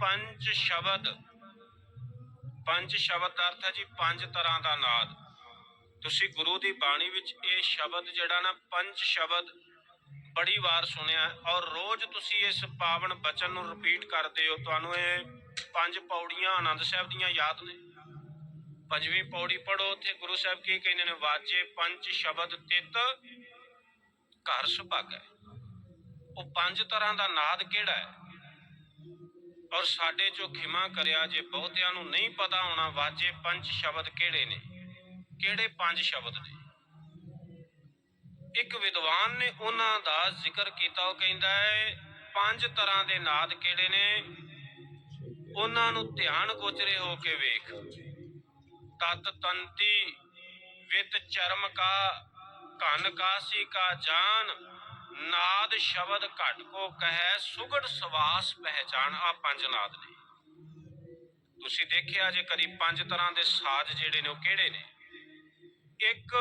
ਪੰਜ ਸ਼ਬਦ। ਪੰਜ ਸ਼ਬਦ ਦਾ ਅਰਥ ਹੈ ਜੀ ਪੰਜ ਤਰ੍ਹਾਂ ਦਾ ਨਾਦ। ਤੁਸੀਂ ਗੁਰੂ ਦੀ ਬਾਣੀ ਵਿੱਚ ਇਹ ਸ਼ਬਦ ਜਿਹੜਾ ਨਾ, ਪੰਜ ਸ਼ਬਦ ਬੜੀ ਵਾਰ ਸੁਣਿਆ ਔਰ ਰੋਜ਼ ਤੁਸੀਂ ਇਸ ਪਾਵਨ ਬਚਨ ਨੂੰ ਰਿਪੀਟ ਕਰਦੇ ਹੋ। ਤੁਹਾਨੂੰ ਇਹ ਪੰਜ ਪੌੜੀਆਂ ਆਨੰਦ ਸਾਹਿਬ ਦੀਆਂ ਯਾਦ ਨੇ। ਪੰਜਵੀਂ ਪੌੜੀ ਪੜੋ ਉੱਥੇ ਗੁਰੂ ਸਾਹਿਬ ਕੀ ਕਹਿੰਦੇ ਨੇ, ਵਾਜੇ ਪੰਜ ਸ਼ਬਦ ਤਿਤ ਘਰ ਸੁਭਾਗੈ। ਉਹ ਪੰਜ ਤਰ੍ਹਾਂ ਦਾ ਨਾਦ ਕਿਹੜਾ ਹੈ? ਔਰ ਸਾਡੇ ਚੋਂ ਖਿਮਾ ਕਰਿਆ ਜੇ ਬਹੁਤਿਆਂ ਨੂੰ ਨਹੀਂ ਪਤਾ ਹੋਣਾ, ਵਾਜੇ ਪੰਜ ਸ਼ਬਦ ਕਿਹੜੇ ਨੇ? ਕਿਹੜੇ ਪੰਜ ਸ਼ਬਦ ਨੇ? ਇੱਕ ਵਿਦਵਾਨ ਨੇ ਉਹਨਾਂ ਦਾ ਜ਼ਿਕਰ ਕੀਤਾ, ਉਹ ਕਹਿੰਦਾ ਹੈ, ਪੰਜ ਤਰ੍ਹਾਂ ਦੇ ਨਾਦ ਕਿਹੜੇ ਨੇ? ਉਹਨਾਂ ਨੂੰ ਧਿਆਨ ਗੋਚਰੇ ਹੋ ਕੇ ਵੇਖ। ਤਤ ਤੰਤੀ ਵਿਤ ਚਰਮ ਕਾ ਕਨ ਕਾਸੀ ਕਾ ਜਾਨ ਨਾਦ ਸ਼ਬਦ ਘਟ ਕੋ ਕਹੈ, ਸੁਗੜ ਸਵਾਸ ਪਹਿਚਾਨ ਆ ਪੰਜ ਨਾਦ ਨੇ। ਤੁਸੀਂ ਦੇਖਿਆ ਜੇ ਕਦੀ ਪੰਜ ਤਰ੍ਹਾਂ ਦੇ ਸਾਜ਼ ਜਿਹੜੇ ਨੇ ਉਹ ਕਿਹੜੇ ਨੇ? ਇੱਕ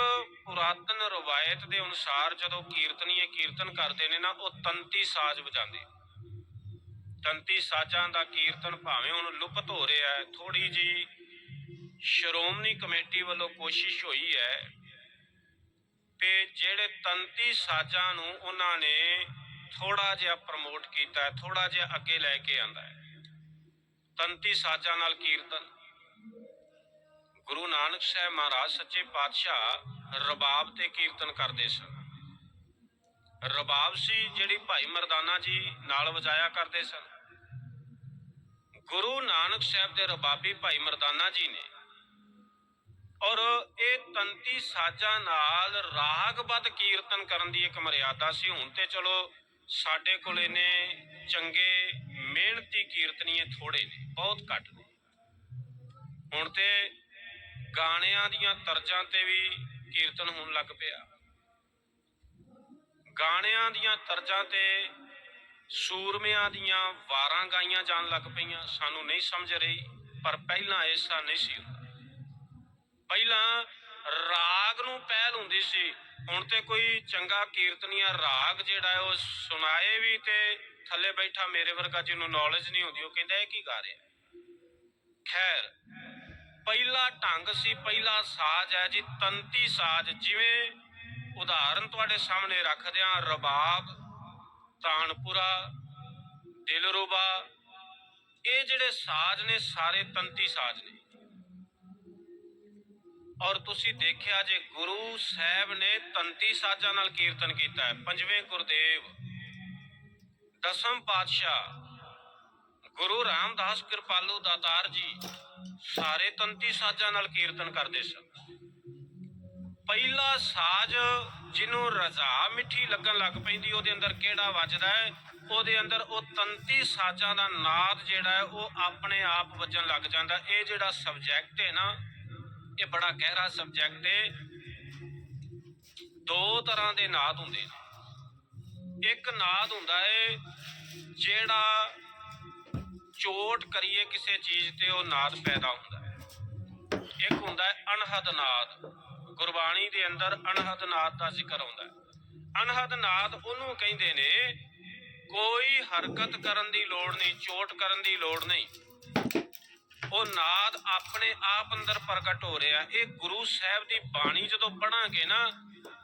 ਪੁਰਾਤਨ ਰਵਾਇਤ ਦੇ ਅਨੁਸਾਰ ਜਦੋਂ ਕੀਰਤਨੀਏ ਕੀਰਤਨ ਕਰਦੇ ਨੇ ਨਾ, ਉਹ ਤੰਤੀ ਸਾਜ਼ ਵਜਾਉਂਦੇ ਤੰਤੀ ਸਾਜ਼ਾਂ ਦਾ ਕੀਰਤਨ ਭਾਵੇਂ ਹੁਣ ਲੁਪਤ ਹੋ ਰਿਹਾ ਹੈ ਥੋੜੀ ਜੀ ਸ਼੍ਰੋਮਣੀ ਕਮੇਟੀ ਵੱਲੋਂ ਕੋਸ਼ਿਸ਼ ਹੋਈ ਹੈ ਤੇ ਜਿਹੜੇ ਤੰਤੀ ਸਾਜ਼ਾਂ ਨੂੰ ਉਹਨਾਂ ਨੇ ਥੋੜਾ ਜਿਹਾ ਪ੍ਰਮੋਟ ਕੀਤਾ ਥੋੜਾ ਜਿਹਾ ਅੱਗੇ ਲੈ ਕੇ ਆਂਦਾ ਹੈ। ਤੰਤੀ ਸਾਜ਼ਾਂ ਨਾਲ ਕੀਰਤਨ। ਗੁਰੂ ਨਾਨਕ ਸਾਹਿਬ ਮਹਾਰਾਜ ਸੱਚੇ ਪਾਤਸ਼ਾਹ ਰਬਾਬ ਤੇ ਕੀਰਤਨ ਕਰਦੇ ਸਨ। ਰਬਾਬ ਸੀ ਜਿਹੜੀ ਭਾਈ ਮਰਦਾਨਾ ਜੀ ਨਾਲ ਵਜਾਇਆ ਕਰਦੇ ਸਨ। ਗੁਰੂ ਨਾਨਕ ਸਾਹਿਬ ਦੇ ਰਬਾਬੀ ਭਾਈ ਮਰਦਾਨਾ ਜੀ ਨੇ ਔਰ ਇਹ ਤੰਤੀ ਸਾਜ਼ਾਂ ਨਾਲ ਰਾਗਬੱਧ ਕੀਰਤਨ ਕਰਨ ਦੀ ਇੱਕ ਮਰਿਆਦਾ ਸੀ। ਹੁਣ ਤੇ ਚਲੋ ਸਾਡੇ ਕੋਲ ਇਹਨੇ ਚੰਗੇ, ਮਿਹਨਤੀ ਕੀਰਤਨੀਏ ਥੋੜੇ ਨੇ, ਬਹੁਤ ਘੱਟ ਨੇ। ਹੁਣ ਤੇ ਗਾਣਿਆਂ ਦੀਆਂ ਤਰਜ਼ਾਂ ਤੇ ਵੀ ਕੀਰਤਨ ਹੋਣ ਲੱਗ ਪਿਆ। ਗਾਣਿਆਂ ਦੀਆਂ ਤਰਜ਼ਾਂ ਤੇ ਸੂਰਮਿਆਂ ਦੀਆਂ ਵਾਰਾਂ ਗਾਈਆਂ ਜਾਣ ਲੱਗ ਪਈਆਂ, ਸਾਨੂੰ ਨਹੀਂ ਸਮਝ ਰਹੀ, ਪਰ ਪਹਿਲਾਂ ਐਸਾ ਨਹੀਂ ਸੀ ਪਹਿਲਾਂ ਰਾਗ ਨੂੰ ਪਹਿਲ ਹੁੰਦੀ ਸੀ। ਹੁਣ ਤੇ ਕੋਈ ਚੰਗਾ ਕੀਰਤਨੀਆ ਰਾਗ ਜਿਹੜਾ ਉਹ ਸੁਣਾਏ ਵੀ ਤੇ ਥੱਲੇ ਬੈਠਾ ਮੇਰੇ ਵਰਗਾ ਜਿਹਨੂੰ ਨੌਲੇਜ ਨਹੀਂ ਹੁੰਦੀ, ਉਹ ਕਹਿੰਦਾ ਇਹ ਕੀ ਗਾ ਰਿਹਾ ਖੈਰ, ਪਹਿਲਾ ਢੰਗ ਸੀ, ਪਹਿਲਾ ਸਾਜ਼ ਹੈ ਜੀ, ਤੰਤੀ ਸਾਜ਼। ਜਿਵੇਂ ਉਦਾਹਰਨ ਤੁਹਾਡੇ ਸਾਹਮਣੇ ਰੱਖਦੇ ਹਾਂ, ਰਬਾਬ, ਤਾਨਪੁਰਾ, ਦਿਲਰੂਬਾ। ਇਹ ਜਿਹੜੇ ਸਾਜ਼ ਨੇ, ਸਾਰੇ ਤੰਤੀ ਸਾਜ਼ ਨੇ। ਔਰ ਤੁਸੀਂ ਦੇਖਿਆ ਜੇ ਗੁਰੂ ਸਾਹਿਬ ਨੇ ਤੰਤੀ ਸਾਜ਼ਾਂ ਨਾਲ ਕੀਰਤਨ ਕੀਤਾ ਹੈ, ਪੰਜਵੇਂ ਗੁਰਦੇਵ, ਦਸਮ ਪਾਤਸ਼ਾਹ, ਗੁਰੂ ਰਾਮਦਾਸ ਕਿਰਪਾਲੂ ਦਾਤਾਰ ਜੀ ਸਾਰੇ ਤੰਤੀ ਸਾਜ਼ਾਂ ਨਾਲ ਕੀਰਤਨ ਕਰਦੇ ਸਨ। ਪਹਿਲਾ ਸਾਜ਼ ਜਿਹਨੂੰ ਰਜ਼ਾ ਮਿੱਠੀ ਲੱਗਣ ਲੱਗ ਪੈਂਦੀ, ਉਹਦੇ ਅੰਦਰ ਕਿਹੜਾ ਵੱਜਦਾ ਹੈ? ਉਹਦੇ ਅੰਦਰ ਉਹ ਤੰਤੀ ਸਾਜ਼ਾਂ ਦਾ ਨਾਦ ਜਿਹੜਾ ਹੈ, ਉਹ ਆਪਣੇ ਆਪ ਵੱਜਣ ਲੱਗ ਜਾਂਦਾ। ਇਹ ਜਿਹੜਾ ਸਬਜੈਕਟ ਹੈ ਨਾ ਇਹ ਬੜਾ ਗਹਿਰਾ ਸਬਜੈਕਟ ਹੈ ਦੋ ਤਰ੍ਹਾਂ ਦੇ ਨਾਦ ਹੁੰਦੇ ਨੇ। ਇੱਕ ਨਾਦ ਹੁੰਦਾ ਹੈ ਜਿਹੜਾ ਚੋਟ ਕਰੀਏ ਕਿਸੇ ਚੀਜ਼ ਤੇ ਉਹ ਨਾਦ ਪੈਦਾ ਹੁੰਦਾ ਹੈ ਇੱਕ ਹੁੰਦਾ ਹੈ ਅਨਹਦ ਨਾਦ। ਗੁਰਬਾਣੀ ਦੇ ਅੰਦਰ ਅਨਹਦ ਨਾਦ ਦਾ ਜ਼ਿਕਰ ਆਉਂਦਾ ਹੈ ਅਨਹਦ ਨਾਦ ਉਹਨੂੰ ਕਹਿੰਦੇ ਨੇ, ਕੋਈ ਹਰਕਤ ਕਰਨ ਦੀ ਲੋੜ ਨਹੀਂ, ਚੋਟ ਕਰਨ ਦੀ ਲੋੜ ਨਹੀਂ। ਉਹ ਨਾਦ ਆਪਣੇ ਆਪ ਅੰਦਰ ਪ੍ਰਗਟ ਹੋ ਰਿਹਾ। ਇਹ ਗੁਰੂ ਸਾਹਿਬ ਦੀ ਬਾਣੀ ਜਦੋਂ ਪੜਾਂਗੇ ਨਾ,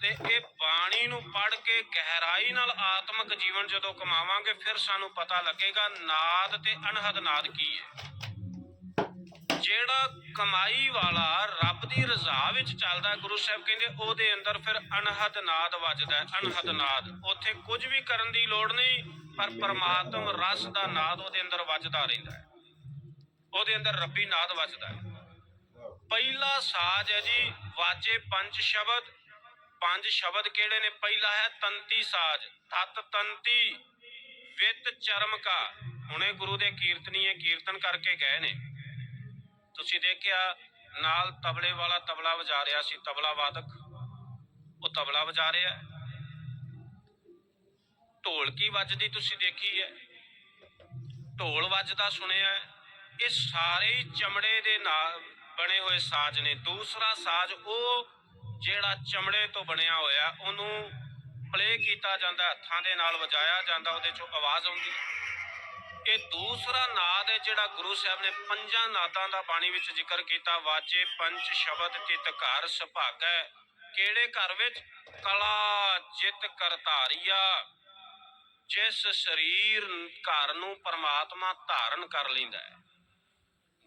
ਤੇ ਇਹ ਬਾਣੀ ਨੂੰ ਪੜ ਕੇ ਗਹਿਰਾਈ ਨਾਲ ਆਤਮਿਕ ਜੀਵਨ ਜਦੋਂ ਕਮਾਵਾਂਗੇ, ਫਿਰ ਸਾਨੂੰ ਪਤਾ ਲੱਗੇਗਾ ਨਾਦ ਤੇ ਅਨਹਦ ਨਾਦ ਕੀ ਹੈ। ਜਿਹੜਾ ਕਮਾਈ ਵਾਲਾ ਰੱਬ ਦੀ ਰਜ਼ਾ ਵਿੱਚ ਚੱਲਦਾ, ਗੁਰੂ ਸਾਹਿਬ ਕਹਿੰਦੇ, ਉਹਦੇ ਅੰਦਰ ਫਿਰ ਅਨਹਦ ਨਾਦ ਵੱਜਦਾ ਹੈ ਅਨਹਦ ਨਾਦ। ਉੱਥੇ ਕੁਝ ਵੀ ਕਰਨ ਦੀ ਲੋੜ ਨਹੀਂ, ਪਰ ਪਰਮਾਤਮ ਰਸ ਦਾ ਨਾਦ ਉਹਦੇ ਅੰਦਰ ਵੱਜਦਾ ਰਹਿੰਦਾ ਹੈ। ਉਹਦੇ ਅੰਦਰ ਰੱਬੀ ਨਾਦ ਵੱਜਦਾ ਹੈ। ਪਹਿਲਾ ਸਾਜ਼ ਹੈ ਜੀ ਵਾਜੇ ਪੰਜ ਸ਼ਬਦ। ਪੰਜ ਸ਼ਬਦ ਕਿਹੜੇ ਨੇ? ਪਹਿਲਾ ਹੈ ਤੰਤੀ ਸਾਜ਼। ਤਤ ਤੰਤੀ, ਵਿਤ ਚਰਮ ਕਾ। ਹੁਣੇ ਗੁਰੂ ਦੇ ਕੀਰਤਨੀਏ ਕੀਰਤਨ ਕਰਕੇ ਗਏ ਨੇ। ਤੁਸੀਂ ਦੇਖਿਆ, ਨਾਲ ਤਬਲੇ ਵਾਲਾ ਤਬਲਾ ਵਜਾ ਰਿਹਾ ਸੀ, ਤਬਲਾ ਵਾਦਕ। ਉਹ ਤਬਲਾ ਵਜਾ ਰਿਹਾ ਢੋਲਕੀ ਵੱਜਦੀ ਤੁਸੀਂ ਦੇਖੀ ਹੈ। ਢੋਲ ਵੱਜਦਾ ਸੁਣਿਆ ਇਹ ਸਾਰੇ ਹੀ ਚਮੜੇ ਦੇ ਨਾਲ ਬਣੇ ਹੋਏ ਸਾਜ਼ ਨੇ। ਦੂਸਰਾ ਸਾਜ਼ ਉਹ ਜਿਹੜਾ ਚਮੜੇ ਤੋਂ ਬਣਿਆ ਹੋਇਆ, ਉਹਨੂੰ ਪਲੇ ਕੀਤਾ ਜਾਂਦਾ, ਹੱਥਾਂ ਦੇ ਨਾਲ ਵਜਾਇਆ ਜਾਂਦਾ, ਉਹਦੇ ਚੋਂ ਆਵਾਜ਼ ਆਉਂਦੀ ਇਹ ਦੂਸਰਾ ਨਾਦ ਹੈ ਜਿਹੜਾ ਗੁਰੂ ਸਾਹਿਬ ਨੇ ਪੰਜਾਂ ਨਾਦਾਂ ਦਾ ਬਾਣੀ ਵਿੱਚ ਜ਼ਿਕਰ ਕੀਤਾ, ਵਾਜੇ, ਪੰਜ ਸ਼ਬਦ, ਤਿਤ ਘਰ, ਸੁਭਾਗੈ ਕਿਹੜੇ ਘਰ ਵਿੱਚ? ਕਲਾ, ਜਿਤ, ਕਰਤਾਰੀਆ। ਜਿਸ ਸਰੀਰ ਘਰ ਨੂੰ ਪਰਮਾਤਮਾ ਧਾਰਨ ਕਰ ਲੈਂਦਾ ਹੈ।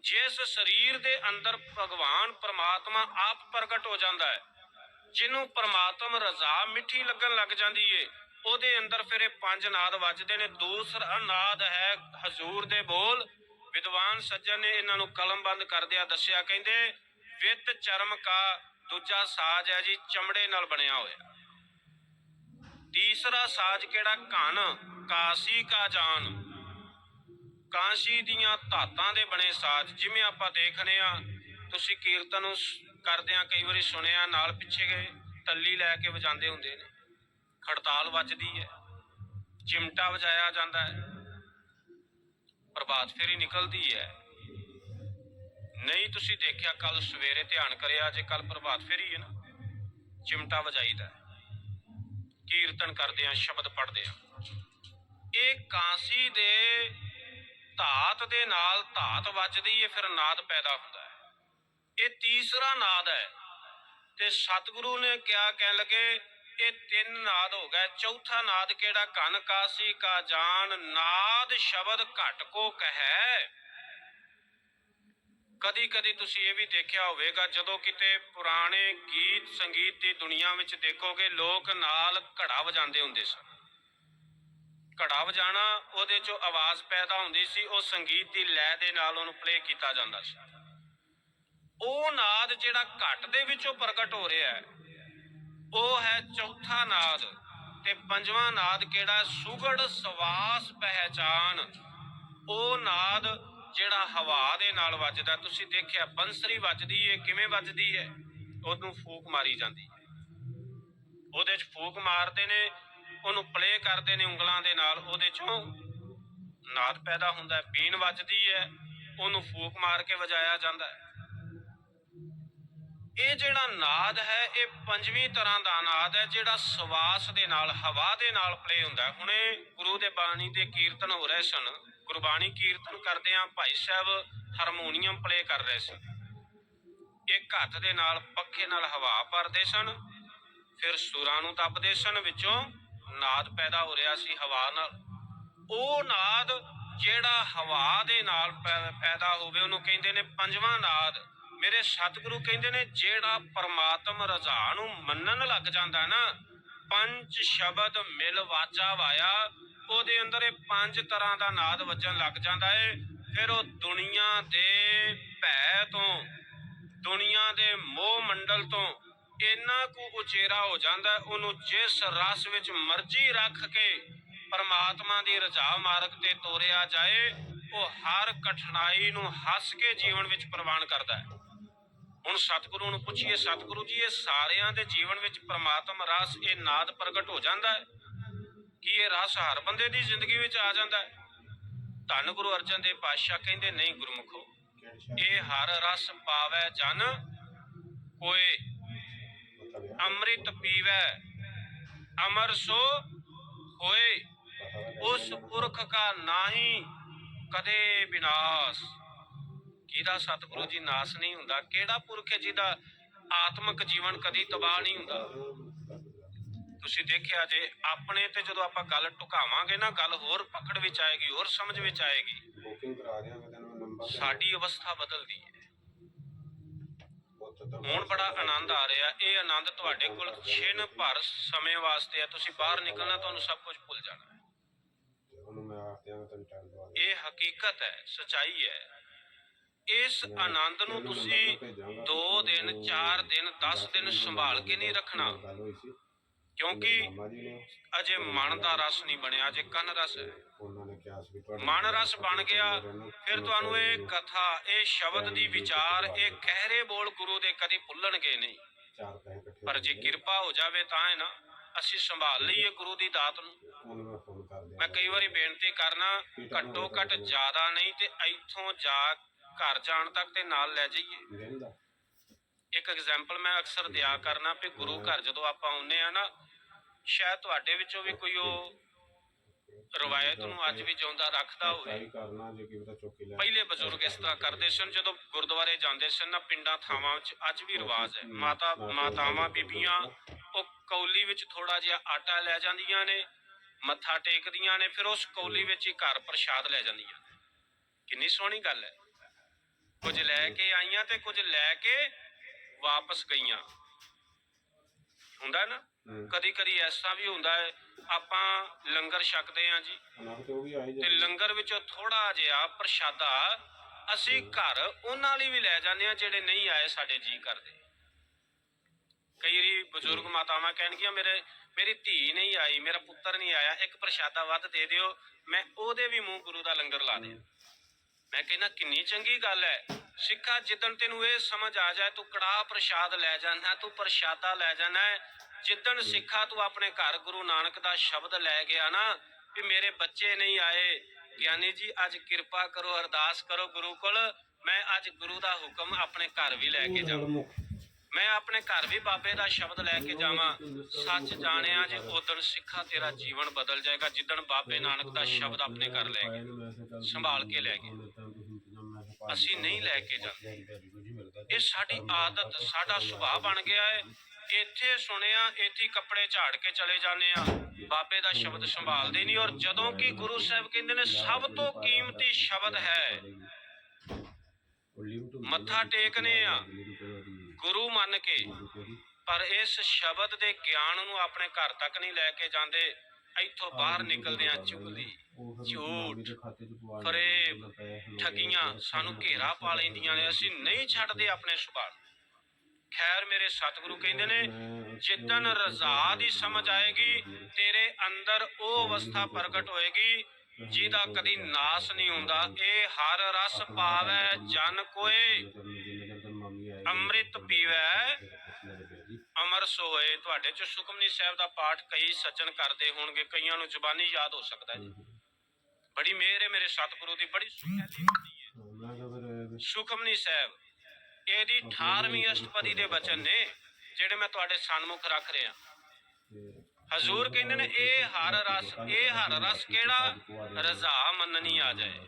ਜਿਸ ਸਰੀਰ ਦੇ ਅੰਦਰ ਭਗਵਾਨ ਪਰਮਾਤਮਾ ਆਪ ਪ੍ਰਗਟ ਹੋ ਜਾਂਦਾ ਹੈ, ਜਿਹਨੂੰ ਪਰਮਾਤਮ ਰਜ਼ਾ ਮਿੱਠੀ ਲੱਗਣ ਲੱਗ ਜਾਂਦੀ ਏ। ਉਹਦੇ ਅੰਦਰ ਫਿਰ ਇਹ ਪੰਜ ਨਾਦ ਵੱਜਦੇ ਨੇ। ਦੂਸਰਾ ਨਾਦ ਹੈ ਹਜ਼ੂਰ ਦੇ ਬੋਲ। ਵਿਦਵਾਨ ਸੱਜਣ ਨੇ ਇਹਨਾਂ ਨੂੰ ਕਲਮਬੰਦ ਕਰਦਿਆਂ ਦੱਸਿਆ, ਕਹਿੰਦੇ, ਵਿਤ ਚਰਮ ਕਾ ਦੂਜਾ ਸਾਜ ਹੈ ਜੀ, ਚਮੜੇ ਨਾਲ ਬਣਿਆ ਹੋਇਆ। ਤੀਸਰਾ ਸਾਜ ਕਿਹੜਾ? ਘਨ, ਕਾਸੀ ਕਾ ਜਾਨ। ਕਾਂਸੀ ਦੀਆਂ ਧਾਤਾਂ ਦੇ ਬਣੇ ਸਾਜ ਜਿਵੇਂ ਆਪਾਂ ਦੇਖਨੇ ਆ ਤੁਸੀਂ ਕੀਰਤਨ ਨੂੰ ਸ- ਕਰਦਿਆਂ ਕਈ ਵਾਰੀ ਸੁਣਿਆ, ਨਾਲ ਪਿੱਛੇ ਗਏ ਟੱਲੀ ਲੈ ਕੇ ਵਜਾਉਂਦੇ ਹੁੰਦੇ ਨੇ। ਖੜਤਾਲ ਵੱਜਦੀ ਹੈ, ਚਿਮਟਾ ਵਜਾਇਆ ਜਾਂਦਾ ਹੈ, ਪ੍ਰਭਾਤ ਫੇਰੀ ਨਿਕਲਦੀ ਹੈ। ਨਹੀਂ, ਤੁਸੀਂ ਦੇਖਿਆ ਕੱਲ ਸਵੇਰੇ ਧਿਆਨ ਕਰਿਆ, ਜੇ ਕੱਲ ਪ੍ਰਭਾਤ ਫੇਰੀ ਹੈ ਨਾ, ਚਿਮਟਾ ਵਜਾਈਦਾ ਹੈ। ਕੀਰਤਨ ਕਰਦੇ ਆ ਸ਼ਬਦ ਪੜ੍ਹਦੇ ਆ ਇਹ ਕਾਂਸੀ ਦੇ ਧਾਤ ਦੇ ਨਾਲ ਧਾਤ ਵੱਜਦੀ ਹੈ ਫਿਰ ਨਾਦ ਪੈਦਾ ਹੁੰਦਾ ਹੈ। ਇਹ ਤੀਸਰਾ ਨਾਦ ਹੈ। ਤੇ ਸਤਿਗੁਰੂ ਨੇ ਕਿਹਾ ਕਹਿਣ ਲੱਗੇ, ਇਹ ਤਿੰਨ ਨਾਦ ਹੋ ਗਏ। ਚੌਥਾ ਨਾਦ ਕਿਹੜਾ? ਕਨ ਕਾਸੀ ਕਾ ਜਾਨ, ਨਾਦ ਸ਼ਬਦ ਘਟ ਕੋ ਕਹੈ। ਕਦੀ ਕਦੀ ਤੁਸੀਂ ਇਹ ਵੀ ਦੇਖਿਆ ਹੋਵੇਗਾ, ਜਦੋਂ ਕਿਤੇ ਪੁਰਾਣੇ ਗੀਤ ਸੰਗੀਤ ਦੀ ਦੁਨੀਆ ਵਿੱਚ ਦੇਖੋਗੇ, ਲੋਕ ਨਾਲ ਘੜਾ ਵਜਾਉਂਦੇ ਹੁੰਦੇ ਸਨ। ਘੜਾ ਵਜਾਣਾ, ਉਹਦੇ ਚੋਂ ਆਵਾਜ਼ ਪੈਦਾ ਹੁੰਦੀ ਸੀ, ਉਹ ਸੰਗੀਤ ਦੀ ਲੈ ਦੇ ਨਾਲ ਉਹਨੂੰ ਪਲੇ ਕੀਤਾ ਜਾਂਦਾ ਸੀ। ਉਹ ਨਾਦ ਜਿਹੜਾ ਘਟ ਦੇ ਵਿੱਚੋਂ ਪ੍ਰਗਟ ਹੋ ਰਿਹਾ ਹੈ, ਉਹ ਹੈ ਚੌਥਾ ਨਾਦ ਤੇ ਪੰਜਵਾਂ ਨਾਦ ਕਿਹੜਾ? ਸੁਗੜ ਸਵਾਸ ਪਹਿਚਾਨ ਉਹ ਨਾਦ ਜਿਹੜਾ ਹਵਾ ਦੇ ਨਾਲ ਵੱਜਦਾ, ਤੁਸੀਂ ਦੇਖਿਆ ਬੰਸਰੀ ਵੱਜਦੀ ਏ, ਕਿਵੇਂ ਵੱਜਦੀ ਹੈ ਉਹਨੂੰ ਫੂਕ ਮਾਰੀ ਜਾਂਦੀ ਹੈ ਉਹਦੇ 'ਚ ਫੂਕ ਮਾਰਦੇ ਨੇ ਉਹਨੂੰ ਪਲੇ ਕਰਦੇ ਨੇ ਉਂਗਲਾਂ ਦੇ ਨਾਲ, ਉਹਦੇ 'ਚੋਂ ਨਾਦ ਪੈਦਾ ਹੁੰਦਾ ਹੈ, ਬੀਨ ਵੱਜਦੀ ਹੈ, ਉਹਨੂੰ ਫੂਕ ਮਾਰ ਕੇ ਵਜਾਇਆ ਜਾਂਦਾ ਹੈ। ਇਹ ਜਿਹੜਾ ਨਾਦ ਹੈ, ਇਹ ਪੰਜਵੀਂ ਤਰ੍ਹਾਂ ਦਾ ਨਾਦ ਹੈ, ਜਿਹੜਾ ਸਵਾਸ ਦੇ ਨਾਲ, ਹਵਾ ਦੇ ਨਾਲ ਪਲੇ ਹੁੰਦਾ ਹੈ। ਹੁਣੇ ਗੁਰੂ ਦੇ ਬਾਣੀ ਦੇ ਕੀਰਤਨ ਹੋ ਰਹੇ ਸਨ। ਗੁਰਬਾਣੀ ਕੀਰਤਨ ਕਰਦੇ ਆ ਭਾਈ ਸਾਹਿਬ ਹਾਰਮੋਨੀਅਮ ਪਲੇ ਕਰ ਰਹੇ ਸਨ। ਇੱਕ ਹੱਥ ਦੇ ਨਾਲ, ਪੱਖੇ ਨਾਲ ਹਵਾ ਭਰਦੇ ਸਨ, ਫਿਰ ਸੁਰਾਂ ਨੂੰ ਦੱਬਦੇ ਸਨ, ਵਿੱਚੋਂ ਨਾਦ ਪੈਦਾ ਹੋ ਰਿਹਾ ਸੀ ਹਵਾ ਨਾਲ। ਉਹ ਨਾਦ ਜਿਹੜਾ ਹਵਾ ਦੇ ਨਾਲ ਪੈਦਾ ਹੋਵੇ, ਉਹਨੂੰ ਕਹਿੰਦੇ ਨੇ ਪੰਜਵਾਂ ਨਾਦ। ਮੇਰੇ ਸਤਿਗੁਰੂ ਕਹਿੰਦੇ ਨੇ, ਜਿਹੜਾ ਪਰਮਾਤਮ ਰਜ਼ਾ ਨੂੰ ਮੰਨਣ ਲੱਗ ਜਾਂਦਾ ਨਾ, ਪੰਜ ਸ਼ਬਦ ਮਿਲ ਵਾਜਾ ਵਾਇਆ, ਉਹਦੇ ਅੰਦਰ ਇਹ ਪੰਜ ਤਰ੍ਹਾਂ ਦਾ ਨਾਦ ਵੱਜਣ ਲੱਗ ਜਾਂਦਾ ਏ। ਫਿਰ ਉਹ ਦੁਨੀਆ ਦੇ ਭੈ ਤੋਂ, ਦੁਨੀਆ ਦੇ ਮੋਹ ਮੰਡਲ ਤੋਂ ਇੰਨਾ ਕੁ ਉਚੇਰਾ ਹੋ ਜਾਂਦਾ ਉਹਨੂੰ ਜਿਸ ਰਸ ਵਿੱਚ ਮਰਜ਼ੀ ਰੱਖ ਕੇ ਪਰਮਾਤਮਾ ਦੀ ਰਜ਼ਾ ਮਾਰਗ ਤੇ ਤੋਰਿਆ ਜਾਏ ਉਹ ਹਰ ਕਠਿਨਾਈ ਨੂੰ ਹੱਸ ਕੇ ਜੀਵਨ ਵਿੱਚ ਪ੍ਰਵਾਨ ਕਰਦਾ ਹੈ। ਹੁਣ ਸਤਿਗੁਰੂ ਨੂੰ ਪੁੱਛੀਏ ਸਤਿਗੁਰੂ ਜੀ ਇਹ ਸਾਰਿਆਂ ਦੇ ਜੀਵਨ ਵਿੱਚ ਪ੍ਰਮਾਤਮ ਰਸ ਇਹ ਨਾਦ ਪ੍ਰਗਟ ਹੋ ਜਾਂਦਾ ਹੈ? ਕੀ ਇਹ ਰਸ ਹਰ ਬੰਦੇ ਦੀ ਜ਼ਿੰਦਗੀ ਵਿੱਚ ਆ ਜਾਂਦਾ ਹੈ? ਧੰਨ ਗੁਰੂ ਅਰਜਨ ਦੇਵ ਪਾਤਸ਼ਾਹ ਕਹਿੰਦੇ ਨਹੀਂ ਗੁਰਮੁਖੋ ਇਹ ਹਰ ਰਸ ਪਾਵੈ ਜਨ ਕੋਏ ਅੰਮ੍ਰਿਤ ਪੀਵੈ। ਅਮਰ ਸੋ ਹੋਏ। ਉਸ ਪੁਰਖ ਕਾ ਨਾਹੀ ਕਦੇ ਵਿਨਾਸ਼ ਕਿਹਦਾ ਸਤਿਗੁਰੂ ਜੀ ਨਾਸ ਨਹੀਂ ਹੁੰਦਾ? ਕਿਹੜਾ ਪੁਰਖ ਹੈ ਜਿਹਦਾ ਆਤਮਿਕ ਜੀਵਨ ਕਦੀ ਤਬਾਹ ਨਹੀਂ ਹੁੰਦਾ? ਤੁਸੀਂ ਦੇਖਿਆ ਜੇ ਆਪਣੇ ਤੇ ਜਦੋਂ ਆਪਾਂ ਗੱਲ ਟੁਕਾਵਾਂਗੇ ਨਾ ਗੱਲ ਹੋਰ ਪਕੜ ਵਿੱਚ ਆਏਗੀ ਹੋਰ ਸਮਝ ਵਿੱਚ ਆਏਗੀ। ਸਾਡੀ ਅਵਸਥਾ ਬਦਲਦੀ ਹੈ। ਹੁਣ ਬੜਾ ਆਨੰਦ ਆ ਰਿਹਾ। ਇਹ ਆਨੰਦ ਤੁਹਾਡੇ ਕੋਲ ਛਿਨ ਭਰ ਸਮੇਂ ਵਾਸਤੇ ਹੈ ਤੁਸੀਂ ਬਾਹਰ ਨਿਕਲਣਾ ਤੁਹਾਨੂੰ ਸਭ ਕੁਝ ਭੁੱਲ ਜਾਣਾ ਹੈ। ਇਹ ਹਕੀਕਤ ਹੈ ਸਚਾਈ ਹੈ। ਇਸ ਆਨੰਦ ਨੂੰ ਤੁਸੀਂ 2 ਦਿਨ 4 ਦਿਨ 10 ਦਿਨ ਸੰਭਾਲ ਕੇ ਨਹੀਂ ਰੱਖਣਾ। ਕਿਉਂਕਿ ਅਜੇ ਮਨ ਦਾ ਰਸ ਨਹੀਂ ਬਣਿਆ ਅਜੇ ਕੰਨ ਰਸ ਹੈ। ਮਨ ਰਸ ਬਣ ਗਿਆ। ਫਿਰ ਤੁਹਾਨੂੰ ਇਹ ਕਥਾ ਇਹ ਸ਼ਬਦ ਦੀ ਵਿਚਾਰ ਇਹ ਗਹਿਰੇ ਬੋਲ ਗੁਰੂ ਦੇ ਕਦੀ ਭੁੱਲਣਗੇ ਨਹੀਂ। ਪਰ ਜੇ ਕਿਰਪਾ ਹੋ ਜਾਵੇ ਤਾਂ ਹੈ ਨਾ ਅਸੀਂ ਸੰਭਾਲ ਲਈਏ ਗੁਰੂ ਦੀ ਦਾਤ ਨੂੰ। ਮੈਂ ਕਈ ਵਾਰੀ ਬੇਨਤੀ ਕਰਨਾ ਘੱਟੋ ਘੱਟ ਜ਼ਿਆਦਾ ਨਹੀਂ ਤੇ ਇੱਥੋਂ ਜਾ ਘਰ ਜਾਣ ਤੱਕ ਤੇ ਨਾਲ ਲੈ ਜਾਈਏ। ਇੱਕ ਐਗਜ਼ਾਮਪਲ ਮੈਂ ਅਕਸਰ ਦਿਆ ਕਰਨਾ ਵੀ ਗੁਰੂ ਘਰ ਜਦੋਂ ਆਪਾਂ ਆਉਂਦੇ ਆ ਨਾ ਸ਼ਾਇਦ ਤੁਹਾਡੇ ਵਿੱਚੋਂ ਵੀ ਕੋਈ ਉਹ ਰਵਾਇਤ ਨੂੰ ਅੱਜ ਵੀ ਜਿਉਂਦਾ ਰੱਖਦਾ ਹੋਵੇ। ਟਰਾਈ ਕਰਨਾ ਜੇ ਕਿ ਪਤਾ ਚੌਕੀ ਲੈ ਪਹਿਲੇ ਬਜ਼ੁਰਗ ਇਸ ਤਰ੍ਹਾਂ ਕਰਦੇ ਸਨ ਜਦੋਂ ਗੁਰਦੁਆਰੇ ਜਾਂਦੇ ਸਨ ਨਾ ਪਿੰਡਾਂ ਥਾਵਾਂ ਵਿੱਚ ਅੱਜ ਵੀ ਰਿਵਾਜ ਹੈ। ਮਾਤਾ ਮਾਤਾਵਾਂ ਬੀਬੀਆਂ ਉਹ ਕੌਲੀ ਵਿੱਚ ਥੋੜਾ ਜਿਹਾ ਆਟਾ ਲੈ ਜਾਂਦੀਆਂ ਨੇ ਮੱਥਾ ਟੇਕਦੀਆਂ ਨੇ ਫਿਰ ਉਸ ਕੌਲੀ ਵਿੱਚ ਹੀ ਘਰ ਪ੍ਰਸ਼ਾਦ ਲੈ ਜਾਂਦੀਆਂ ਨੇ। ਕਿੰਨੀ ਸੋਹਣੀ ਗੱਲ ਹੈ। ਕੁਝ ਲੈ ਕੇ ਆਈਆਂ ਤੇ ਕੁਝ ਲੈ ਕੇ ਵਾਪਸ ਗਈਆਂ। ਹੁੰਦਾ ਨਾ। ਕਦੀ ਕਦੀ ਐਸਾ ਵੀ ਹੁੰਦਾ ਹੈ ਆਪਾਂ ਲੰਗਰ ਛਕਦੇ ਆਂ ਜੀ। ਤੇ ਲੰਗਰ ਵਿੱਚੋਂ ਥੋੜਾ ਜਿਹਾ ਪ੍ਰਸ਼ਾਦਾ ਅਸੀਂ ਘਰ ਉਹਨਾਂ ਲਈ ਵੀ ਲੈ ਜਾਂਦੇ ਆ ਜਿਹੜੇ ਨਹੀਂ ਆਏ ਸਾਡੇ ਜੀ ਕਰਦੇ। ਕਈ ਵਾਰੀ ਬਜ਼ੁਰਗ ਮਾਤਾਵਾਂ ਕਹਿਣਗੀਆਂ ਮੇਰੇ ਮੇਰੀ ਧੀ ਨਹੀਂ ਆਈ ਮੇਰਾ ਪੁੱਤਰ ਨਹੀਂ ਆਇਆ ਇੱਕ ਪ੍ਰਸ਼ਾਦਾ ਵੱਧ ਦੇ ਦਿਓ ਮੈਂ ਉਹਦੇ ਵੀ ਮੂੰਹ ਗੁਰੂ ਦਾ ਲੰਗਰ ਲਾ ਦਿਆਂ। ਮੈਂ ਕਹਿੰਦਾ ਕਿੰਨੀ ਚੰਗੀ ਗੱਲ ਹੈ। ਸਿੱਖਾ ਜਿੱਦਣ ਤੈਨੂੰ ਇਹ ਸਮਝ ਆ ਜਾਏ ਤੂੰ ਕੜਾਹ ਪ੍ਰਸ਼ਾਦ ਲੈ ਜਾਣਾ ਤੂੰ ਪ੍ਰਸ਼ਾਦਾ ਲੈ ਜਾਣਾ। ਜਿੱਦਣ ਸਿੱਖਾ ਤੂੰ ਆਪਣੇ ਘਰ ਗੁਰੂ ਨਾਨਕ ਦਾ ਸ਼ਬਦ ਲੈ ਗਿਆ ਨਾ ਵੀ ਮੇਰੇ ਬੱਚੇ ਨਹੀਂ ਆਏ ਗਿਆਨੀ ਜੀ ਅੱਜ ਕਿਰਪਾ ਕਰੋ ਅਰਦਾਸ ਕਰੋ ਗੁਰੂ ਕੋਲ ਮੈਂ ਅੱਜ ਗੁਰੂ ਦਾ ਹੁਕਮ ਆਪਣੇ ਘਰ ਵੀ ਲੈ ਕੇ ਜਾਵਾਂ। ਮੈਂ ਆਪਣੇ ਘਰ ਵੀ ਬਾਬੇ ਦਾ ਸ਼ਬਦ ਲੈ ਕੇ ਜਾਵਾਂ। ਸੱਚ ਜਾਣਿਆ ਜੇ ਉਦਣ ਸਿੱਖਾ ਤੇਰਾ ਜੀਵਨ ਬਦਲ ਜਾਏਗਾ ਜਿੱਦਣ ਬਾਬੇ ਨਾਨਕ ਦਾ ਸ਼ਬਦ ਆਪਣੇ ਘਰ ਲੈ ਗਏ ਸੰਭਾਲ ਕੇ ਲੈ ਗਏ ਅਸੀਂ ਨਹੀਂ ਲੈ ਕੇ ਜਾਂਦੇ। ਇਹ ਸਾਡੀ ਆਦਤ ਸਾਡਾ ਸੁਭਾਅ ਬਣ ਗਿਆ ਹੈ ਇੱਥੇ ਸੁਣਿਆ, ਇੱਥੇ ਕੱਪੜੇ ਝਾੜ ਕੇ ਚਲੇ ਜਾਂਦੇ ਆ। ਬਾਬੇ ਦਾ ਸ਼ਬਦ ਸੰਭਾਲਦੇ ਨਹੀਂ, ਔਰ ਜਦੋਂ ਕਿ ਗੁਰੂ ਸਾਹਿਬ ਕਹਿੰਦੇ ਨੇ, ਸਭ ਤੋਂ ਕੀਮਤੀ ਸ਼ਬਦ ਹੈ। ਮੱਥਾ ਟੇਕਨੇ ਆ, ਗੁਰੂ ਮੰਨ ਕੇ। ਪਰ ਇਸ ਸ਼ਬਦ ਦੇ ਗਿਆਨ ਨੂੰ ਆਪਣੇ ਘਰ ਤੱਕ ਨਹੀਂ ਲੈ ਕੇ ਜਾਂਦੇ। ਇੱਥੋਂ ਬਾਹਰ ਨਿਕਲਦੇ ਆ, ਚੁਗਲੀ, ਝੂਠ, ਫਰੇਬ, ਠਗੀਆਂ, ਸਾਨੂੰ ਘੇਰਾ ਪਾ ਲੈਂਦੀਆਂ ਨੇ। ਅਸੀਂ ਨਹੀਂ ਛੱਡਦੇ ਆਪਣੇ ਸੁਭਾਅ ਖੈਰ ਮੇਰੇ ਸਤਿਗੁਰੂ ਕਹਿੰਦੇ ਨੇ ਜਿੱਦਨ ਰਜ਼ਾ ਦੀ ਸਮਝ ਆਏਗੀ ਤੇਰੇ ਅੰਦਰ ਉਹ ਅਵਸਥਾ ਪ੍ਰਗਟ ਹੋਏਗੀ ਜਿਹਦਾ ਕਦੀ ਨਾਸ ਨਹੀਂ ਹੁੰਦਾ। ਇਹ ਹਰ ਰਸ ਪਾਵੈ ਜਨ ਕੋਏ ਅੰਮ੍ਰਿਤ ਪੀਵੈ ਅਮਰ ਸੋਏ। ਤੁਹਾਡੇ ਚ ਸੁਖਮਨੀ ਸਾਹਿਬ ਦਾ ਪਾਠ ਕਈ ਸੱਜਣ ਕਰਦੇ ਹੋਣਗੇ ਕਈਆਂ ਨੂੰ ਜ਼ੁਬਾਨੀ ਯਾਦ ਹੋ ਸਕਦਾ ਜੀ। ਬੜੀ ਮਿਹਰ ਹੈ ਮੇਰੇ ਸਤਿਗੁਰੂ ਦੀ ਬੜੀ ਸੁਖਮਨੀ ਸਾਹਿਬ ਇਹਦੀ 18ਵੀਂ ਅਸ਼ਟਪਦੀ ਦੇ ਬਚਨ ਨੇ ਜਿਹੜੇ ਮੈਂ ਤੁਹਾਡੇ ਸਨਮੁਖ ਰੱਖ ਰਿਹਾ। ਹਜ਼ੂਰ ਕਹਿੰਦੇ ਨੇ ਇਹ ਹਰ ਰਸ ਇਹ ਹਰ ਰਸ ਕਿਹੜਾ? ਰਜ਼ਾ ਮੰਨਣੀ ਆ ਜਾਏ।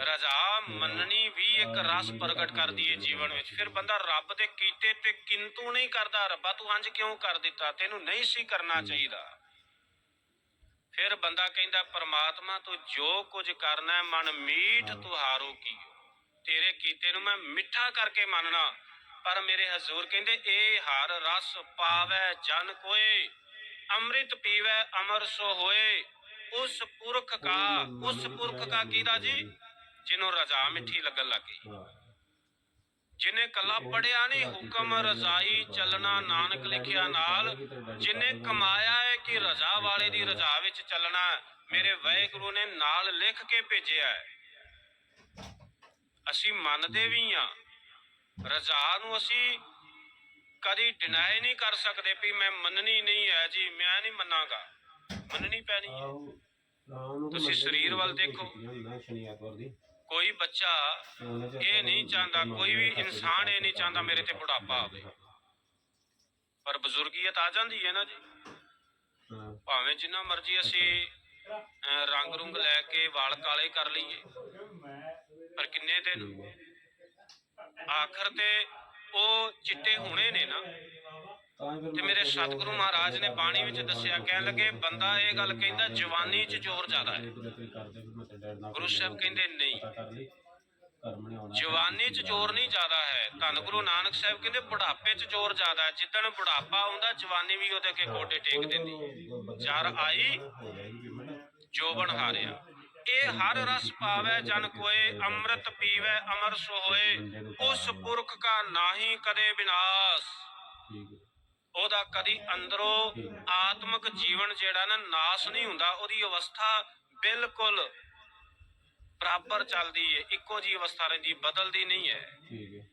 ਰਜ਼ਾ ਮੰਨਣੀ ਵੀ ਇੱਕ ਰਸ ਪ੍ਰਗਟ ਕਰਦੀ ਹੈ ਜੀਵਨ ਵਿੱਚ। ਫਿਰ ਬੰਦਾ ਰੱਬ ਦੇ ਕੀਤੇ ਤੇ ਕਿੰਤੂ ਨਹੀਂ ਕਰਦਾ ਰੱਬਾ ਤੂੰ ਇੰਜ ਕਿਉਂ ਕਰ ਦਿੱਤਾ? ਤੈਨੂੰ ਨਹੀਂ ਸੀ ਕਰਨਾ ਚਾਹੀਦਾ। ਫਿਰ ਬੰਦਾ ਕਹਿੰਦਾ ਪਰਮਾਤਮਾ ਤੂੰ ਜੋ ਕੁਝ ਕਰਨਾ ਹੈ ਮਨ ਮੀਠ ਤੁਹਾਰੋ ਕੀ ਤੇਰੇ ਕੀਤੇ ਨੂੰ ਮੈਂ ਮਿੱਠਾ ਕਰਕੇ ਮੰਨਣਾ। ਪਰ ਮੇਰੇ ਹਜ਼ੂਰ ਕਹਿੰਦੇ, ਇਹ ਹਰ ਰਸ ਪਾਵੈ, ਜਨ ਕੋਏ, ਅੰਮ੍ਰਿਤ ਪੀਵੈ, ਅਮਰ ਸੋ ਹੋਏ। ਉਸ ਪੁਰਖ ਕਾ, ਉਸ ਪੁਰਖ ਕਾ ਕੀਦਾ ਜੀ? ਜਿਹਨੂੰ ਰਜ਼ਾ ਮਿੱਠੀ ਲੱਗਣ ਲੱਗੀ ਜਿਨੇ ਕੱਲਾ ਪੜਿਆ ਨਹੀਂ, ਹੁਕਮ ਰਜ਼ਾਈ ਚੱਲਣਾ ਨਾਨਕ ਲਿਖਿਆ ਨਾਲ। ਜਿਨੇ ਕਮਾਇਆ ਹੈ ਕਿ ਰਜ਼ਾ ਵਾਲੇ ਦੀ ਰਜ਼ਾ ਵਿੱਚ ਚੱਲਣਾ, ਮੇਰੇ ਵਾਹਿਗੁਰੂ ਨੇ ਨਾਲ ਲਿਖ ਕੇ ਭੇਜਿਆ ਹੈ। ਅਸੀਂ ਮੰਨਦੇ ਵੀ ਆ ਰਜ਼ਾ ਨੂੰ ਅਸੀਂ ਕਦੀ ਡਿਨਾਈ ਨਹੀਂ ਕਰ ਸਕਦੇ ਵੀ ਮੈਂ ਮੰਨਣੀ ਨਹੀਂ ਹੈ ਜੀ ਮੈਂ ਨਹੀਂ ਮੰਨਾਗਾ। ਮੰਨਣੀ ਪੈਣੀ ਹੈ। ਤੁਸੀਂ ਸਰੀਰ ਵੱਲ ਦੇਖੋ। ਕੋਈ ਬੱਚਾ ਇਹ ਨਹੀਂ ਚਾਹੁੰਦਾ ਕੋਈ ਵੀ ਇਨਸਾਨ ਇਹ ਨਹੀਂ ਚਾਹੁੰਦਾ ਮੇਰੇ ਤੇ ਬੁਢਾਪਾ ਆਵੇ। ਪਰ ਬਜ਼ੁਰਗੀਅਤ ਆ ਜਾਂਦੀ ਹੈ ਨਾ ਜੀ। ਭਾਵੇਂ ਜਿੰਨਾ ਮਰਜ਼ੀ ਅਸੀਂ ਰੰਗ ਰੁੰਗ ਲੈ ਕੇ ਵਾਲ ਕਾਲੇ ਕਰ ਲਈਏ। ਪਰ ਕਿੰਨੇ ਦਿਨ? ਆਖਰ ਤੇ ਉਹ ਚਿੱਟੇ ਹੋਣੇ ਨੇ ਨਾ। ਤੇ ਮੇਰੇ ਸਤਿਗੁਰੂ ਮਹਾਰਾਜ ਨੇ ਬਾਣੀ ਵਿੱਚ ਦੱਸਿਆ ਕਹਿਣ ਲੱਗੇ ਬੰਦਾ ਇਹ ਗੱਲ ਕਹਿੰਦਾ ਜਵਾਨੀ 'ਚ ਜ਼ੋਰ ਜ਼ਿਆਦਾ ਹੈ। ਗੁਰੂ ਸਾਹਿਬ ਕਹਿੰਦੇ ਨਹੀਂ। ਜਵਾਨੀ 'ਚ ਜ਼ੋਰ ਨਹੀਂ। ਜ਼ਿਆਦਾ ਹੈ। ਧੰਨ ਗੁਰੂ ਨਾਨਕ ਸਾਹਿਬ ਕਹਿੰਦੇ ਬੁਢਾਪੇ 'ਚ ਜ਼ੋਰ ਜ਼ਿਆਦਾ ਹੈ। ਜਿੱਦਣ ਬੁਢਾਪਾ ਆਉਂਦਾ ਜਵਾਨੀ ਵੀ ਉਹਦੇ ਅੱਗੇ ਗੋਡੇ ਟੇਕ ਦਿੰਦੀ। ਹੈ ਜਰ ਆਈ ਜੋਬਨ ਹਾਰਿਆ। ਇਹ ਹਰ ਰਸ ਪਾਵੈ, ਜਨ ਕੋਏ ਅੰਮ੍ਰਿਤ ਪੀਵੈ, ਅਮਰ ਸੋ ਹੋਏ ਉਸ ਪੁਰਖ ਕਾ ਨਾਹੀ ਕਦੇ ਵਿਨਾਸ਼ ਉਹਦਾ ਕਦੀ ਅੰਦਰੋਂ ਆਤਮਿਕ ਜੀਵਨ ਜਿਹੜਾ ਨਾ, ਨਾਸ ਨਹੀਂ ਹੁੰਦਾ, ਉਹਦੀ ਅਵਸਥਾ ਬਿਲਕੁਲ ਬਰਾਬਰ ਚੱਲਦੀ ਹੈ ਇੱਕੋ ਜੀ ਅਵਸਥਾ ਰਹਿੰਦੀ, ਬਦਲਦੀ ਨਹੀਂ ਹੈ ਠੀਕ ਹੈ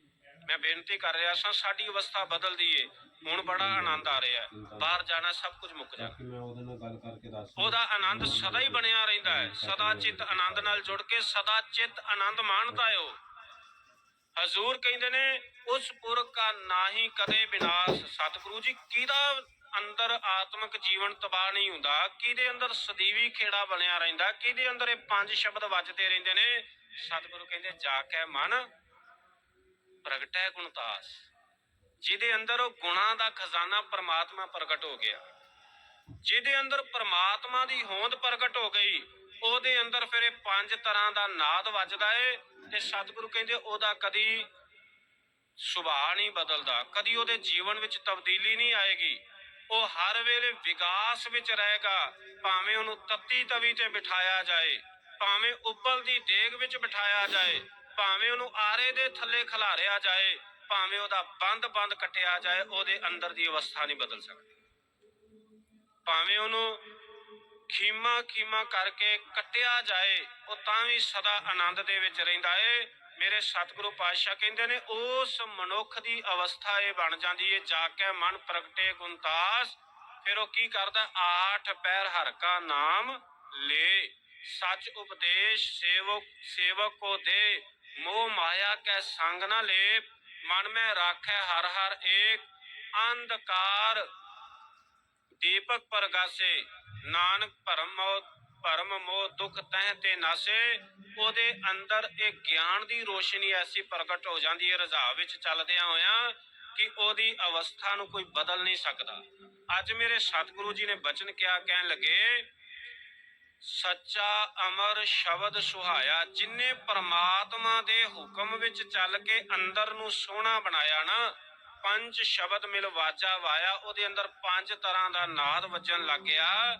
ਮੈਂ ਬੇਨਤੀ ਕਰ ਰਿਹਾ ਸਾਂ ਸਾਡੀ ਅਵਸਥਾ ਬਦਲਦੀ ਏ ਹੁਣ ਬੜਾ ਆਨੰਦ ਆ ਰਿਹਾ ਹੈ। ਬਾਹਰ ਜਾਣਾ ਸਭ ਕੁਝ ਮੁੱਕ ਜਾਣਾ। ਮੈਂ ਉਹਦੇ ਨਾਲ ਗੱਲ ਕਰਕੇ ਦੱਸ ਉਹਦਾ ਆਨੰਦ ਸਦਾ ਹੀ ਬਣਿਆ ਰਹਿੰਦਾ ਹੈ। ਸਦਾ ਚਿੱਤ ਆਨੰਦ ਨਾਲ ਜੁੜ ਕੇ ਸਦਾ ਚਿੱਤ ਆਨੰਦ ਮਾਣਦਾ ਉਹ। ਹਜ਼ੂਰ ਕਹਿੰਦੇ ਨੇ ਉਸ ਪੁਰਖ ਕਾ ਨਾਹੀ ਕਦੇ ਵਿਨਾਸ਼ ਸਤਿਗੁਰੂ ਜੀ ਕਿਹਦਾ ਅੰਦਰ ਆਤਮਿਕ ਜੀਵਨ ਤਬਾਹ ਨਹੀਂ ਹੁੰਦਾ? ਕਿਹਦੇ ਅੰਦਰ ਸਦੀਵੀ ਖੇੜਾ ਬਣਿਆ ਰਹਿੰਦਾ? ਕਿਹਦੇ ਅੰਦਰ ਇਹ ਪੰਜ ਸ਼ਬਦ ਵੱਜਦੇ ਰਹਿੰਦੇ ਨੇ? ਸਤਿਗੁਰੂ ਕਹਿੰਦੇ ਜਾ ਕੇ ਮਨ ਪ੍ਰਗਟੈ ਗੁਣਤਾਸ, ਜਿਹਦੇ ਅੰਦਰ ਉਹ ਗੁਣਾਂ ਦਾ ਖਜ਼ਾਨਾ ਪ੍ਰਮਾਤਮਾ ਪ੍ਰਗਟ ਹੋ ਗਿਆ। ਜਿਹਦੇ ਅੰਦਰ ਪ੍ਰਮਾਤਮਾ ਦੀ ਹੋਂਦ ਪ੍ਰਗਟ ਹੋ ਗਈ, ਉਹਦੇ ਅੰਦਰ ਫਿਰ ਇਹ ਪੰਜ ਤਰ੍ਹਾਂ ਦਾ ਨਾਦ ਵੱਜਦਾ ਏ, ਤੇ ਸਤਿਗੁਰੂ ਕਹਿੰਦੇ ਉਹਦਾ ਕਦੀ ਸੁਭਾਅ ਨਹੀਂ ਬਦਲਦਾ, ਕਦੀ ਉਹਦੇ ਜੀਵਨ ਵਿੱਚ ਤਬਦੀਲੀ ਨਹੀਂ ਆਏਗੀ। ਉਹ ਹਰ ਵੇਲੇ ਵਿਕਾਸ ਵਿੱਚ ਰਹੇਗਾ, ਭਾਵੇਂ ਉਹਨੂੰ ਤੱਤੀ ਤਵੀ ਤੇ ਬਿਠਾਇਆ ਜਾਏ, ਭਾਵੇਂ ਉੱਬਲ ਦੀ ਦੇਗ ਵਿੱਚ ਬਿਠਾਇਆ ਜਾਏ। ਭਾਵੇਂ ਉਹਨੂੰ ਆਰੇ ਦੇ ਥੱਲੇ ਖਿਲਾਰਿਆ ਜਾਏ, ਭਾਵੇਂ ਉਹਦਾ ਬੰਦ-ਬੰਦ ਕੱਟਿਆ ਜਾਏ, ਉਹਦੇ ਅੰਦਰ ਦੀ ਅਵਸਥਾ ਨਹੀਂ ਬਦਲ ਸਕਦੀ। ਭਾਵੇਂ ਉਹਨੂੰ ਖੀਮਾ ਖੀਮਾ ਕਰਕੇ ਕੱਟਿਆ ਜਾਏ, ਉਹ ਤਾਂ ਵੀ ਸਦਾ ਆਨੰਦ ਦੇ ਵਿੱਚ ਰਹਿੰਦਾ ਏ। ਮੇਰੇ ਸਤਿਗੁਰੂ ਪਾਤਸ਼ਾਹ ਕਹਿੰਦੇ ਨੇ, ਉਸ ਮਨੁੱਖ ਦੀ ਅਵਸਥਾ ਇਹ ਬਣ ਜਾਂਦੀ ਏ, ਜਾ ਕੇ ਮਨ ਪ੍ਰਗਟੇ ਗੁਣਤਾਸ ਫਿਰ ਉਹ ਕੀ ਕਰਦਾ? ਆਠ ਪੈਰ ਹਰ ਕਾ ਨਾਮ ਲੇ, ਸੱਚ ਉਪਦੇਸ਼ ਸੇਵਕ ਸੇਵਕ ਕੋ ਦੇ। ਮੋਹ ਮਾਇਆ ਕੈ ਸੰਗ ਨਾ ਲੈ ਮਨ ਮੈਂ ਰਾਖੈ ਹਰ ਹਰ ਏਕ, ਅੰਧਕਾਰ ਦੀਪਕ ਪ੍ਰਗਾਸੇ, ਨਾਨਕ ਭਰਮ ਭਰਮ ਮੋਹ ਦੁਖ ਤਹਿ ਤੇ ਨਾਸੇ, ਉਹਦੇ ਅੰਦਰ ਇਹ ਗਿਆਨ ਦੀ ਰੋਸ਼ਨੀ ਐਸੀ ਪ੍ਰਗਟ ਹੋ ਜਾਂਦੀ ਹੈ ਰਜ਼ਾ ਵਿੱਚ ਚੱਲਦਿਆਂ ਹੋਇਆਂ, ਕਿ ਉਹਦੀ ਅਵਸਥਾ ਨੂੰ ਕੋਈ ਬਦਲ ਨਹੀਂ ਸਕਦਾ। ਅੱਜ ਮੇਰੇ ਸਤਿਗੁਰੂ ਜੀ ਨੇ ਬਚਨ ਕਿਹਾ, ਕਹਿਣ ਲੱਗੇ ਸੱਚਾ ਅਮਰ ਸ਼ਬਦ ਸੁਹਾਇਆ, ਜਿਨੇ ਪ੍ਰਮਾਤਮਾ ਦੇ ਹੁਕਮ ਵਿੱਚ ਚੱਲ ਕੇ ਅੰਦਰ ਨੂੰ ਸੋਹਣਾ ਬਣਾਇਆ ਨਾ, ਪੰਜ ਸ਼ਬਦ ਮਿਲ ਵਾਚਾ ਵਾਇਆ, ਉਹਦੇ ਅੰਦਰ ਪੰਜ ਤਰ੍ਹਾਂ ਦਾ ਨਾਦ ਵੱਜਣ ਲੱਗ ਗਿਆ।